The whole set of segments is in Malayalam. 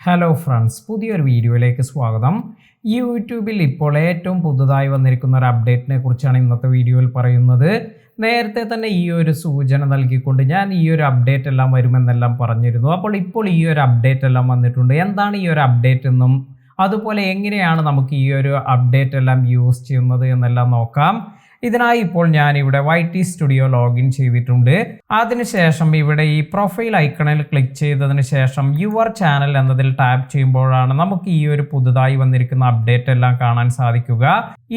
ഹലോ ഫ്രണ്ട്സ് പുതിയൊരു വീഡിയോയിലേക്ക് സ്വാഗതം. യൂട്യൂബിൽ ഇപ്പോൾ ഏറ്റവും പുതുതായി വന്നിരിക്കുന്ന ഒരു അപ്ഡേറ്റിനെ കുറിച്ചാണ് ഇന്നത്തെ വീഡിയോയിൽ പറയുന്നത്. നേരത്തെ തന്നെ ഈ ഒരു സൂചന നൽകിക്കൊണ്ട് ഞാൻ ഈ ഒരു അപ്ഡേറ്റ് എല്ലാം വരുമെന്നെല്ലാം പറഞ്ഞിരുന്നു. അപ്പോൾ ഇപ്പോൾ ഈ ഒരു അപ്ഡേറ്റ് എല്ലാം വന്നിട്ടുണ്ട്. എന്താണ് ഈ ഒരു അപ്ഡേറ്റ് എന്നും അതുപോലെ എങ്ങനെയാണ് നമുക്ക് ഈ ഒരു അപ്ഡേറ്റ് എല്ലാം യൂസ് ചെയ്യുന്നത് എന്നെല്ലാം നോക്കാം. ഇതിനായി ഇപ്പോൾ ഞാൻ ഇവിടെ വൈ ടി സ്റ്റുഡിയോ ലോഗിൻ ചെയ്തിട്ടുണ്ട്. അതിനുശേഷം ഇവിടെ ഈ പ്രൊഫൈൽ ഐക്കണിൽ ക്ലിക്ക് ചെയ്തതിന് ശേഷം യുവർ ചാനൽ എന്നതിൽ ടാപ്പ് ചെയ്യുമ്പോഴാണ് നമുക്ക് ഈ ഒരു പുതുതായി വന്നിരിക്കുന്ന അപ്ഡേറ്റ് എല്ലാം കാണാൻ സാധിക്കുക.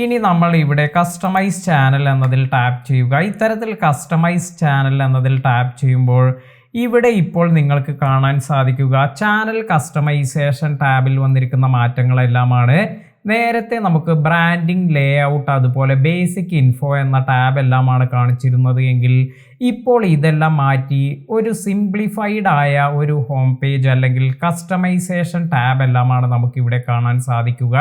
ഇനി നമ്മൾ ഇവിടെ കസ്റ്റമൈസ് ചാനൽ എന്നതിൽ ടാപ്പ് ചെയ്യുക. ഇത്തരത്തിൽ കസ്റ്റമൈസ് ചാനൽ എന്നതിൽ ടാപ്പ് ചെയ്യുമ്പോൾ ഇവിടെ ഇപ്പോൾ നിങ്ങൾക്ക് കാണാൻ സാധിക്കുക. ചാനൽ കസ്റ്റമൈസേഷൻ ടാബിൽ വന്നിരിക്കുന്ന മാറ്റങ്ങളെല്ലാമാണ്. നേരത്തെ നമുക്ക് ബ്രാൻഡിംഗ് ലേ ഔട്ട് അതുപോലെ ബേസിക് ഇൻഫോ എന്ന ടാബ് എല്ലാമാണ് കാണിച്ചിരുന്നത് എങ്കിൽ ഇപ്പോൾ ഇതെല്ലാം മാറ്റി ഒരു സിംപ്ലിഫൈഡ് ആയ ഒരു ഹോം പേജ് അല്ലെങ്കിൽ കസ്റ്റമൈസേഷൻ ടാബ് എല്ലാമാണ് നമുക്കിവിടെ കാണാൻ സാധിക്കുക.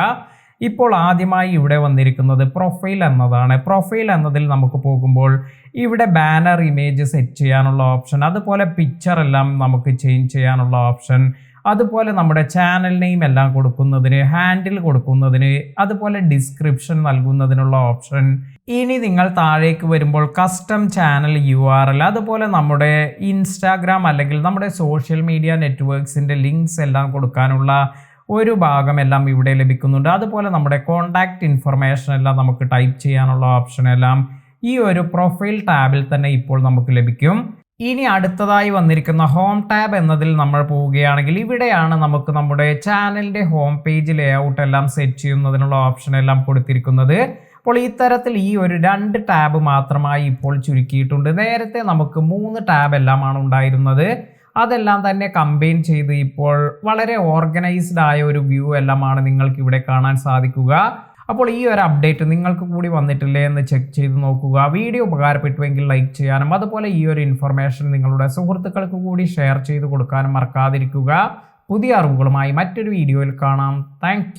ഇപ്പോൾ ആദ്യമായി ഇവിടെ വന്നിരിക്കുന്നത് പ്രൊഫൈൽ എന്നതാണ്. പ്രൊഫൈൽ എന്നതിൽ നമുക്ക് പോകുമ്പോൾ ഇവിടെ ബാനർ ഇമേജ് സെറ്റ് ചെയ്യാനുള്ള ഓപ്ഷൻ അതുപോലെ പിക്ചർ എല്ലാം നമുക്ക് ചേഞ്ച് ചെയ്യാനുള്ള ഓപ്ഷൻ അതുപോലെ നമ്മുടെ ചാനൽ നെയിം എല്ലാം കൊടുക്കുന്നതിന് ഹാൻഡിൽ കൊടുക്കുന്നതിന് അതുപോലെ ഡിസ്ക്രിപ്ഷൻ നൽകുന്നതിനുള്ള ഓപ്ഷൻ ഇനി നിങ്ങൾ താഴേക്ക് വരുമ്പോൾ custom channel U R L അതുപോലെ നമ്മുടെ ഇൻസ്റ്റാഗ്രാം അല്ലെങ്കിൽ നമ്മുടെ സോഷ്യൽ മീഡിയ നെറ്റ്വർക്ക്സിന്റെ ലിങ്ക്സ് എല്ലാം കൊടുക്കാനുള്ള ഒരു ഭാഗമെല്ലാം ഇവിടെ ലഭിക്കുന്നുണ്ട്. അതുപോലെ നമ്മുടെ കോണ്ടാക്ട് ഇൻഫർമേഷൻ എല്ലാം നമുക്ക് ടൈപ്പ് ചെയ്യാനുള്ള ഓപ്ഷൻ എല്ലാം ഈ ഒരു പ്രൊഫൈൽ ടാബിൽ തന്നെ ഇപ്പോൾ നമുക്ക് ലഭിക്കും. ഇനി അടുത്തതായി വന്നിരിക്കുന്ന ഹോം ടാബ് എന്നതിൽ നമ്മൾ പോവുകയാണെങ്കിൽ ഇവിടെയാണ് നമുക്ക് നമ്മുടെ ചാനലിന്റെ ഹോം പേജ് ലേഔട്ട് എല്ലാം സെറ്റ് ചെയ്യുന്നതിനുള്ള ഓപ്ഷൻ എല്ലാം കൊടുത്തിരിക്കുന്നത്. അപ്പോൾ ഇത്തരത്തിൽ ഈ ഒരു രണ്ട് ടാബ് മാത്രമായി ഇപ്പോൾ ചുരുക്കിയിട്ടുണ്ട്. നേരത്തെ നമുക്ക് മൂന്ന് ടാബ് എല്ലാമാണ് ഉണ്ടായിരുന്നത്. അതെല്ലാം തന്നെ കമ്പൈൻ ചെയ്ത് ഇപ്പോൾ വളരെ ഓർഗനൈസ്ഡ് ആയ ഒരു വ്യൂ എല്ലാമാണ് നിങ്ങൾക്ക് ഇവിടെ കാണാൻ സാധിക്കുക. അപ്പോൾ ഈ ഒരു അപ്ഡേറ്റ് നിങ്ങൾക്ക് കൂടി വന്നിട്ടില്ലേ എന്ന് ചെക്ക് ചെയ്ത് നോക്കുക. വീഡിയോ ഉപകാരപ്പെട്ടുവെങ്കിൽ ലൈക്ക് ചെയ്യാനും അതുപോലെ ഈ ഒരു ഇൻഫർമേഷൻ നിങ്ങളുടെ സുഹൃത്തുക്കൾക്ക് കൂടി ഷെയർ ചെയ്ത് കൊടുക്കാനും മറക്കാതിരിക്കുക. പുതിയ അറിവുകളുമായി മറ്റൊരു വീഡിയോയിൽ കാണാം. താങ്ക്